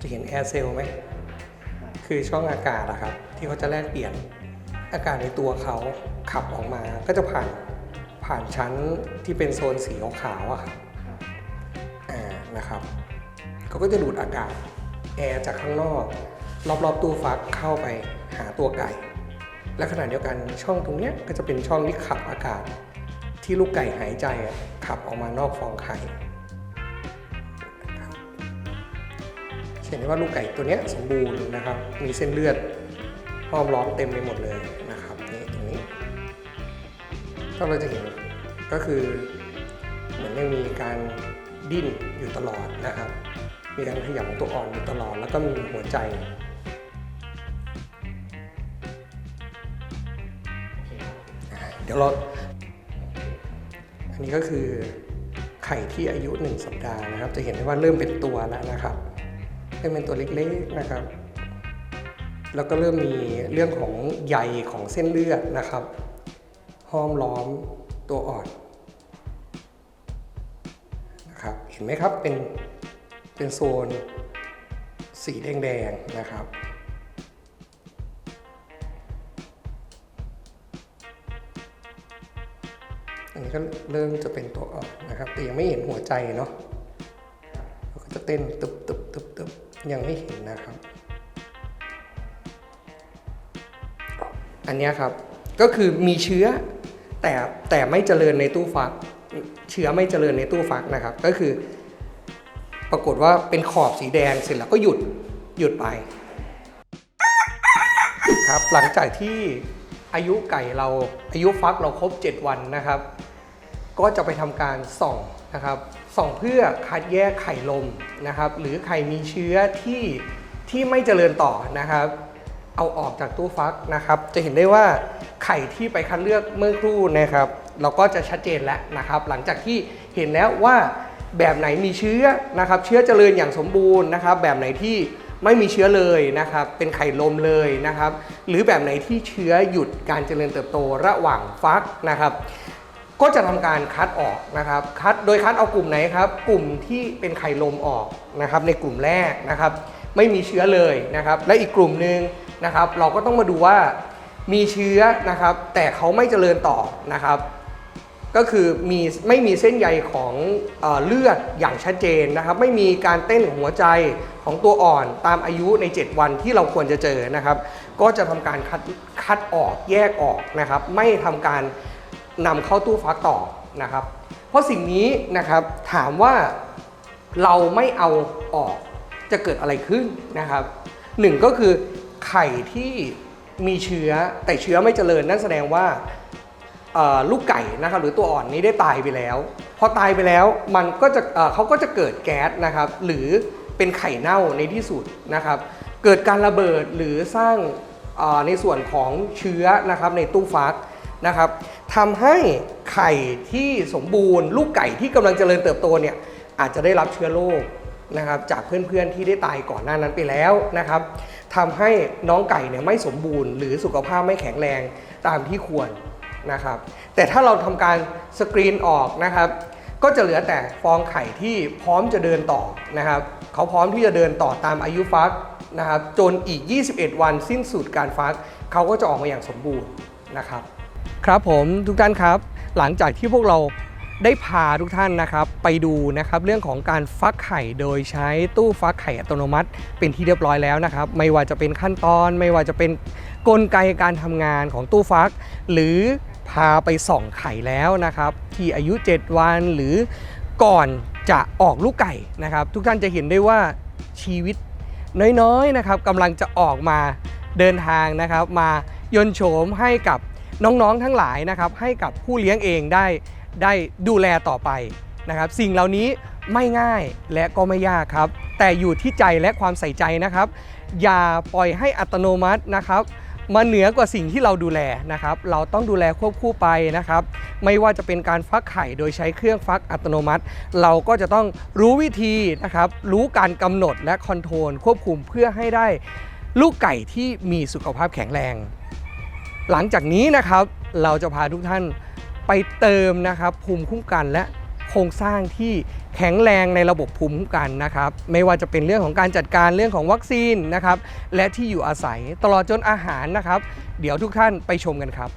จะเห็นแอร์เซลไหม คือช่องอากาศอะครับ ที่เขาจะแลกเปลี่ยนอากาศในตัวเขาขับออกมาก็จะผ่านผ่านชั้นที่เป็นโซนสีขาวๆอะครับอ่านะครับเขาก็จะดูดอากาศแอร์จากข้างนอก รอบๆตู้ฟักเข้าไปหาตัวไก่ และขณะเดียวกันช่องตรงเนี้ยก็จะเป็นช่องที่ขับอากาศ ที่ลูกไก่หายใจอะขับออกมานอกฟองไข่ เห็นได้ว่าลูกไก่ตัวนี้สมบูรณ์นะครับ มีเส้นเลือดห้อมล้อมเต็มไปหมดเลยนะครับนี่ตรงนี้ถ้าเราจะเห็นก็คือเหมือนยังมีการดิ้นอยู่ตลอดนะครับ มีการขยับของตัวอ่อนอยู่ตลอด แล้วก็มีหัวใจเดี๋ยวเราอันนี้ก็คือไข่ที่อายุ 1 สัปดาห์นะครับ จะเห็นได้ว่าเริ่มเป็นตัวแล้วนะครับ เริ่มเป็นตัวเล็กๆนะครับ แล้วก็เริ่มมีเรื่องของใยของเส้นเลือดนะครับ ห้อมล้อมตัวอ่อนนะครับเห็นไหมครับเป็นเป็นโซนสีแดงๆนะครับอันนี้ก็เริ่มจะเป็นตัวอ่อนนะครับ แต่ยังไม่เห็นหัวใจเนาะ ก็จะเต้นตึบตึบตึบตึบยังไม่เห็นนะครับ อันนี้ครับก็คือมีเชื้อแต่แต่ไม่เจริญในตู้ฟัก เชื้อไม่เจริญในตู้ฟักนะครับ ก็คือ ปรากฏว่าเป็นขอบสีแดงเสร็จแล้วก็หยุดหยุดไปครับหลังจากที่อายุไก่เราอายุฟักเราครบ 7 วันนะครับ ก็จะไปทำการส่องนะครับ ส่องเพื่อคัดแยกไข่ลมนะครับหรือไข่มีเชื้อที่ที่ไม่เจริญต่อนะครับ เอาออกจากตู้ฟักนะครับ จะเห็นได้ว่าไข่ที่ไปคัดเลือกเมื่อครู่นะครับ เราก็จะชัดเจนแล้วนะครับ หลังจากที่เห็นแล้วว่าแบบไหนมีเชื้อนะครับ เชื้อเจริญอย่างสมบูรณ์นะครับ แบบไหนที่ไม่มีเชื้อเลยนะครับ เป็นไข่ลมเลยนะครับ หรือแบบไหนที่เชื้อหยุดการเจริญเติบโตระหว่างฟักนะครับ ก็จะทำการคัดออกนะครับ คัดโดยคัดเอากลุ่มไหนครับ กลุ่มที่เป็นไข่ลมออกนะครับ ในกลุ่มแรกนะครับ ไม่มีเชื้อเลยนะครับ และอีกกลุ่มหนึ่งนะครับ เราก็ต้องมาดูว่ามีเชื้อนะครับ แต่เขาไม่เจริญต่อนะครับ ก็คือมีไม่มีเส้นใยของเอเลือดอย่างชัดเจนนะครับ ไม่มีการเต้นของหัวใจของตัวอ่อนตามอายุใน 7 วันที่เราควรจะเจอนะครับ ก็จะทำการคัดคัดออกแยกออกนะครับ ไม่ทำการ นำเข้าตู้ฟักต่อนะครับ เพราะสิ่งนี้นะครับถามว่าเราไม่เอาออกจะเกิดอะไรขึ้นนะครับหนึ่งก็คือไข่ที่มีเชื้อแต่เชื้อไม่เจริญนั่นแสดงว่าลูกไก่นะครับหรือตัวอ่อนนี้ได้ตายไปแล้ว พอตายไปแล้วมันก็จะเอ่อเขาก็จะเกิดแก๊สนะครับหรือเป็นไข่เน่าในที่สุดนะครับ เกิดการระเบิดหรือสร้างในส่วนของเชื้อนะครับในตู้ฟัก นะครับทำให้ไข่ที่สมบูรณ์ ลูกไก่ที่กำลังเจริญเติบโตเนี่ยอาจจะได้รับเชื้อโรคนะครับจากเพื่อนๆที่ได้ตายก่อนหน้านั้นไปแล้วนะครับทำให้น้องไก่เนี่ยไม่สมบูรณ์ หรือสุขภาพไม่แข็งแรงตามที่ควรนะครับแต่ถ้าเราทำการสกรีนออกนะครับก็จะเหลือแต่ฟองไข่ที่พร้อมจะเดินต่อนะครับเขาพร้อมที่จะเดินต่อตามอายุฟักนะครับจนอีก 21 วันสิ้นสุดการฟัก เขาก็จะออกมาอย่างสมบูรณ์นะครับ ครับผมทุกท่านครับ หลังจากที่พวกเราได้พาทุกท่านนะครับ ไปดูนะครับเรื่องของการฟักไข่โดยใช้ตู้ฟักไข่อัตโนมัติ เป็นที่เรียบร้อยแล้วนะครับ ไม่ว่าจะเป็นขั้นตอน ไม่ว่าจะเป็นกลไกการทำงานของตู้ฟัก หรือพาไปส่องไข่แล้วนะครับ ที่อายุ 7 วันหรือก่อนจะออกลูกไก่นะครับ ทุกท่านจะเห็นได้ว่าชีวิตน้อยๆนะครับกำลังจะออกมาเดินทางนะครับ มายนโฉมให้กับ น้องๆทั้งหลายนะครับให้กับผู้เลี้ยงเองได้ได้ดูแลต่อไปนะครับสิ่งเหล่านี้ไม่ง่ายและก็ไม่ยากครับ แต่อยู่ที่ใจและความใส่ใจนะครับ อย่าปล่อยให้อัตโนมัตินะครับมาเหนือกว่าสิ่งที่เราดูแลนะครับ เราต้องดูแลควบคู่ไปนะครับ ไม่ว่าจะเป็นการฟักไข่โดยใช้เครื่องฟักอัตโนมัติ เราก็จะต้องรู้วิธีนะครับ รู้การกำหนดและคอนโทรลควบคุมเพื่อให้ได้ลูกไก่ที่มีสุขภาพแข็งแรง หลังจากนี้นะครับเราจะพาทุกท่านไปเติมนะครับภูมิคุ้มกันและโครงสร้างที่แข็งแรงในระบบภูมิคุ้มกันนะครับไม่ว่าจะเป็นเรื่องของการจัดการเรื่องของวัคซีนนะครับและที่อยู่อาศัยตลอดจนอาหารนะครับ เดี๋ยวทุกท่านไปชมกันครับ